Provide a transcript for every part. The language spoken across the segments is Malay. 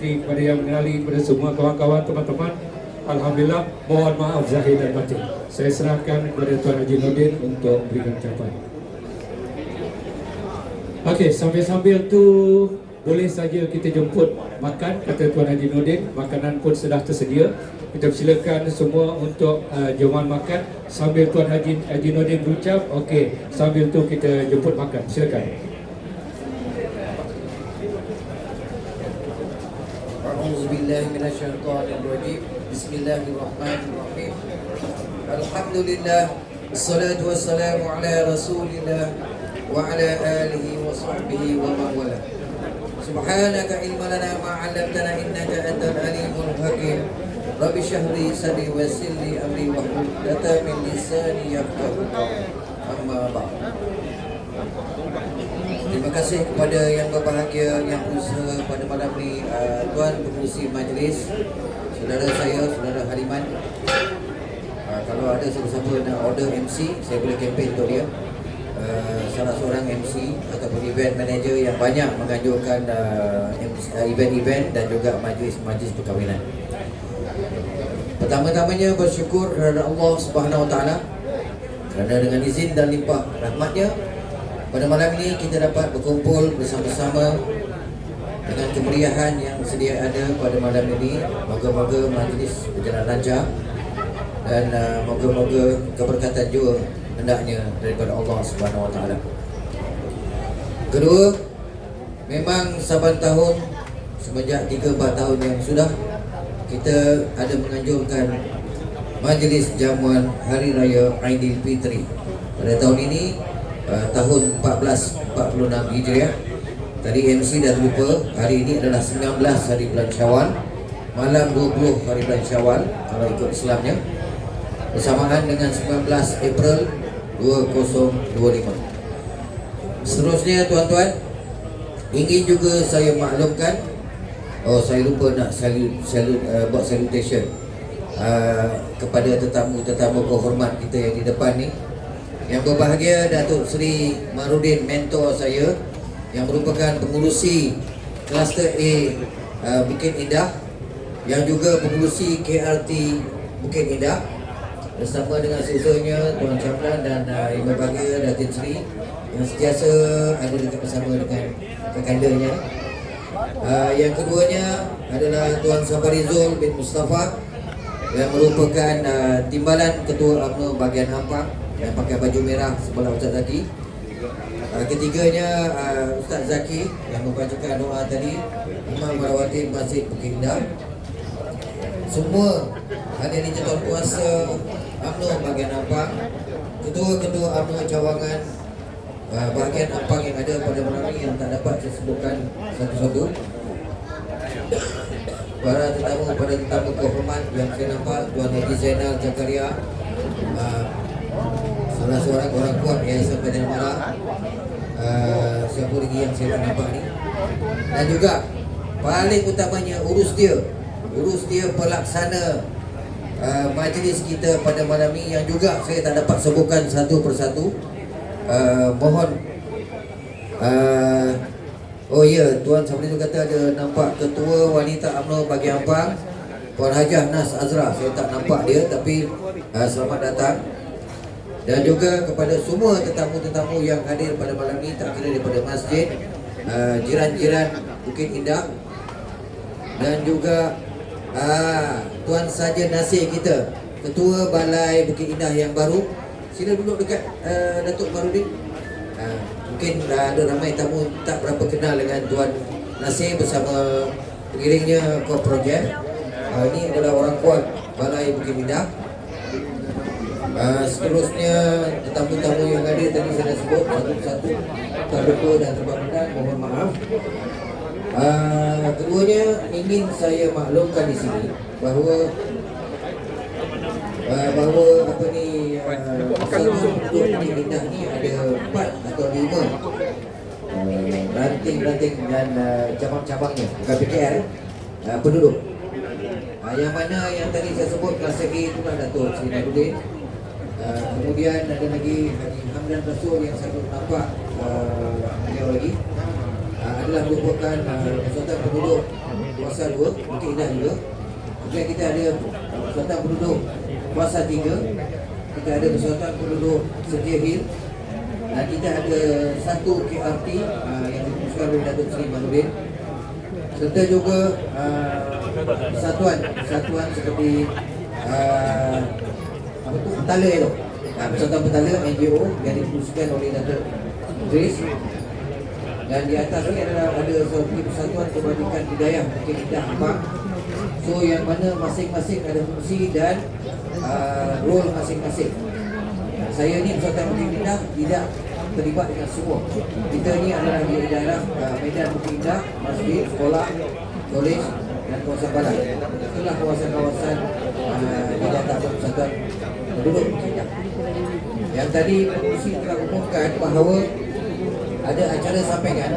Fitri kepada yang mengenali kepada semua kawan-kawan teman-teman. Alhamdulillah, mohon maaf zahir dan batin. Saya serahkan kepada Tuan Haji Nordin untuk berikan ucapan. Okey, sambil-sambil tu boleh saja kita jemput makan kata Tuan Haji Nordin. Makanan pun sudah tersedia. Kita persilakan semua untuk uh, jemaah makan sambil Tuan Haji Haji Nordin berucap. Okey, sambil tu kita jemput makan. Silakan. بالله من الشيطان الرجيم. بسم الله الرحمن الرحيم. الحمد لله الصلاة والسلام على رسول الله وعلى آله وصحبه ومن والاه سبحانك علم لنا ما علمتنا إنك أنت العليم الحكيم. رب اشرح لي صدري ويسر لي أمري واحلل من لساني يفقهوا أما بعد. Terima kasih kepada yang berbahagia yang berusaha pada malam ni uh, Tuan Pengurusi Majlis Saudara saya, Saudara Hariman. Uh, Kalau ada siapa-siapa nak order MC Saya boleh campaign untuk dia. Uh, Salah seorang MC ataupun event manager yang banyak menganjurkan uh, MC, uh, event-event dan juga majlis-majlis perkahwinan. Pertama-tamanya bersyukur kepada Allah Subhanahu Wa Taala kerana dengan izin dan limpah rahmatnya pada malam ini kita dapat berkumpul bersama-sama dengan kemeriahan yang sedia ada pada malam ini. Moga-moga majlis berjalan lancar dan uh, moga-moga keberkatan juga hendaknya daripada Allah Subhanahu Wa Taala. Kedua, memang saban tahun semenjak 3 4 tahun yang sudah kita ada menganjurkan majlis jamuan hari raya Aidilfitri. Pada tahun ini uh, tahun 1446 Hijriah. Tadi MC dah lupa, hari ini adalah 19 hari bulan Syawal, malam 20 hari bulan Syawal kalau ikut Islamnya. Bersamaan dengan 19 April 2025. Seterusnya tuan-tuan, ingin juga saya maklumkan Oh saya lupa nak salut, salut, uh, buat salutation uh, kepada tetamu-tetamu kehormat kita yang di depan ni yang berbahagia Datuk Seri Marudin mentor saya yang merupakan pengurusi kluster A uh, Bukit Indah yang juga pengurusi KRT Bukit Indah. Bersama dengan susunya Tuan Caplan dan uh, yang berbahagia Datuk Seri yang sentiasa ada dekat bersama dengan kekandanya uh, yang keduanya adalah Tuan Safarizul bin Mustafa yang merupakan uh, timbalan ketua UMNO bahagian Ampang yang pakai baju merah sebelah Ustaz Zaki. Uh, ketiganya uh, Ustaz Zaki yang membacakan doa tadi, Imam Marawati Masjid Bukit Indah. Semua hadirin jatuh kuasa UMNO bahagian Ampang, ketua-ketua UMNO cawangan uh, bahagian Ampang yang ada pada malam ini yang tak dapat saya sebutkan satu-satu. Para tetamu, para tetamu kehormat yang saya nampak Tuan Haji Zainal Zakaria uh, salah seorang orang kuat yang sampai dalam marah uh, siapa lagi yang saya tak nampak ni? Dan juga paling utamanya urus dia. Urus dia pelaksana uh, majlis kita pada malam ni yang juga saya tak dapat sebutkan satu persatu. Uh, mohon uh, oh ya tuan sampai tu kata ada nampak ketua wanita UMNO bagi Ampang Puan Hajah Nas Azra. Saya tak nampak dia tapi uh, selamat datang dan juga kepada semua tetamu-tetamu yang hadir pada malam ini tak kira daripada masjid uh, jiran-jiran Bukit Indah. Dan juga uh, Tuan Saja Nasir kita Ketua Balai Bukit Indah yang baru. Sila duduk dekat uh, Datuk Marudin uh, mungkin uh, ada ramai tamu tak berapa kenal dengan Tuan Nasir bersama pengiringnya Kop Project uh, ini adalah orang kuat Balai Bukit Indah Uh, seterusnya tetamu-tetamu yang hadir tadi saya dah sebut satu-satu terlupa dan terbabitkan mohon maaf. Uh, keduanya ingin saya maklumkan di sini bahawa uh, bahawa apa ni uh, untuk Bukit Indah ni ada empat atau lima uh, ranting-ranting dan uh, cabang-cabangnya bukan PKL uh, penduduk. Uh, yang mana yang tadi saya sebut kelas segi itulah Datuk Seri Nahdudin Uh, kemudian ada lagi Haji Hamdan Rasul yang belum nampak uh, beliau lagi. Uh, adalah merupakan uh, Persatuan Penduduk Kuasa 2 Bukit Indah juga. Kemudian kita ada Persatuan Penduduk Kuasa 3 Kita ada Persatuan Penduduk Setia Hill. Dan kita ada satu KRT uh, yang diputuskan oleh Datuk Seri Manudin serta juga uh, satuan satuan seperti uh, apa tu. Petala itu uh, persatuan petala NGO yang diputuskan oleh Datuk Grace dan di atas ni adalah ada seperti persatuan kebajikan hidayah mungkin tidak Abang so yang mana masing-masing ada fungsi dan uh, role masing-masing. Saya ni persatuan Bukit Indah tidak terlibat dengan semua. Kita ni adalah di daerah uh, Medan Bukit Indah, masjid, sekolah, kolej dan kawasan barat. Itulah kawasan-kawasan uh, di data persatuan penduduk. Yang tadi pengurusi telah umumkan bahawa ada acara sampaikan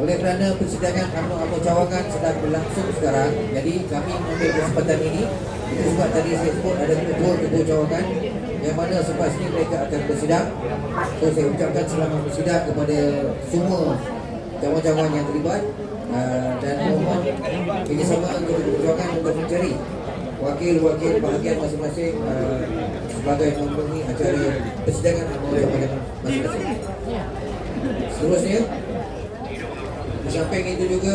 oleh kerana persidangan UMNO cawangan sedang berlangsung sekarang jadi kami mengambil kesempatan ini itu sebab tadi saya sebut ada ketua-ketua cawangan yang mana selepas ini mereka akan bersidang so saya ucapkan selamat bersidang kepada semua cawangan-cawangan yang terlibat uh, dan mohon kerjasama ketua cawangan untuk mencari wakil-wakil bahagian masing-masing uh, sebagai memenuhi acara persidangan UMNO cawangan masing-masing. Seterusnya di samping itu juga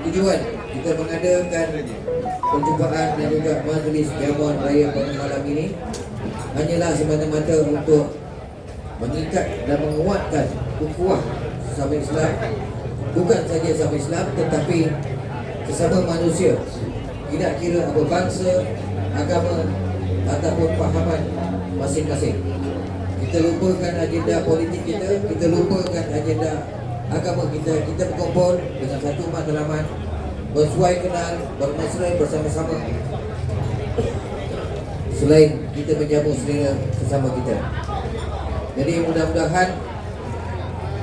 tujuan kita mengadakan perjumpaan dan juga majlis jamuan raya pada malam ini hanyalah semata-mata untuk mengikat dan menguatkan ukhuwah sesama Islam bukan saja sesama Islam tetapi sesama manusia. Tidak kira apa bangsa agama ataupun pahaman masing-masing. Kita lupakan agenda politik kita kita lupakan agenda agama kita. Kita berkumpul dengan satu matlamat bersuai kenal bermesra bersama-sama. Selain kita menjamu selera sesama kita. Jadi mudah-mudahan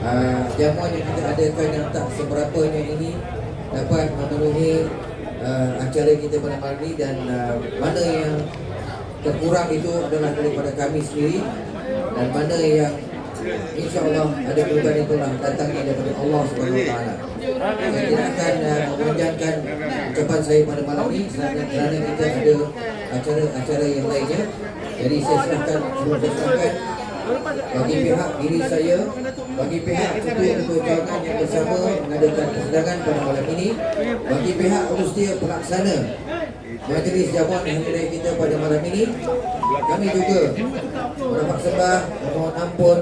uh, jamuan yang kita adakan yang tak seberapanya ini dapat memenuhi uh, acara kita pada malam ini dan uh, mana yang terkurang itu adalah daripada kami sendiri. Dan mana yang InsyaAllah ada perubahan itulah datangnya daripada Allah SWT Saya tidak akan uh, memanjangkan ucapan saya pada malam ini kerana, kerana kita ada acara-acara yang lainnya. Jadi saya serahkan, saya serahkan bagi pihak diri saya bagi pihak ketua-ketua jangan yang bersama mengadakan persidangan pada malam ini bagi pihak urusia pelaksana majlis jamuan hari raya kita pada malam ini kami juga mendapat sembah memohon ampun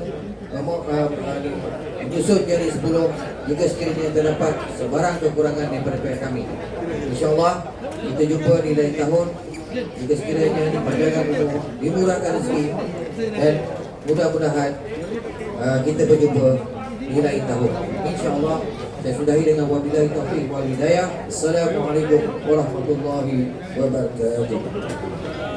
uh, uh, menyusun jari sebelum jika sekiranya terdapat sebarang kekurangan daripada pihak kami. insyaAllah kita jumpa di lain tahun jika sekiranya dipanjangkan umur dimurahkan rezeki dan mudah-mudahan uh, kita berjumpa di lain tahun. insyaAllah saya sudahi dengan wabillahi taufiq wal hidayah. Assalamualaikum warahmatullahi wabarakatuh